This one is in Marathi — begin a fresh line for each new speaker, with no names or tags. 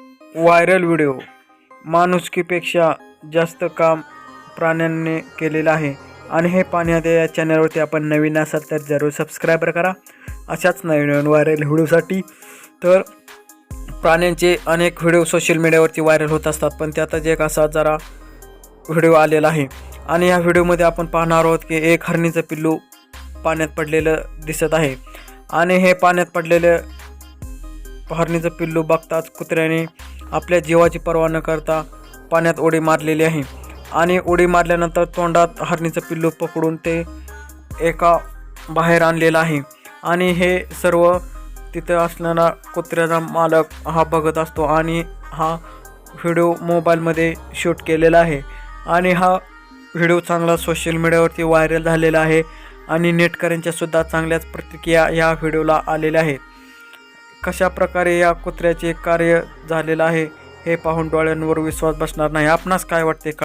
Viral video. माणुसकीपेक्षा जास्त काम प्राण्यांनी केलेलं आहे. आणि हे पाहण्यात या चॅनलवरती आपण नवीन असाल तर जरूर सबस्क्राईब करा. अशाच नवीन नवीन व्हायरल व्हिडिओसाठी. तर प्राण्यांचे अनेक व्हिडिओ सोशल मीडियावरती व्हायरल होत असतात. पण त्यातच एक असा जरा व्हिडिओ आलेला आहे. आणि या व्हिडिओमध्ये आपण पाहणार आहोत की एक हरणीचं पिल्लू पाण्यात पडलेलं दिसत आहे. आणि हे पाण्यात पडलेलं हरणीचं पिल्लू बघताच कुत्र्याने आपल्या जीवाची पर्वा न करता पाण्यात उडी मारलेली आहे. आणि उडी मारल्यानंतर तोंडात हरणीचं पिल्लू पकडून ते एका बाहेर आणलेलं आहे. आणि हे सर्व तिथं असणारा कुत्र्याचा मालक हा बघत असतो आणि हा व्हिडिओ मोबाईलमध्ये शूट केलेला आहे. आणि हा व्हिडिओ चांगला सोशल मीडियावरती व्हायरल झालेला आहे आणि नेटकऱ्यांच्यासुद्धा चांगल्याच प्रतिक्रिया या व्हिडिओला आलेल्या आहेत. कशा प्रकारे या कुत्र्याचे कार्य झालेलं आहे हे पाहून डोळ्यांवर विश्वास बसणार नाही. आपणास काय वाटते?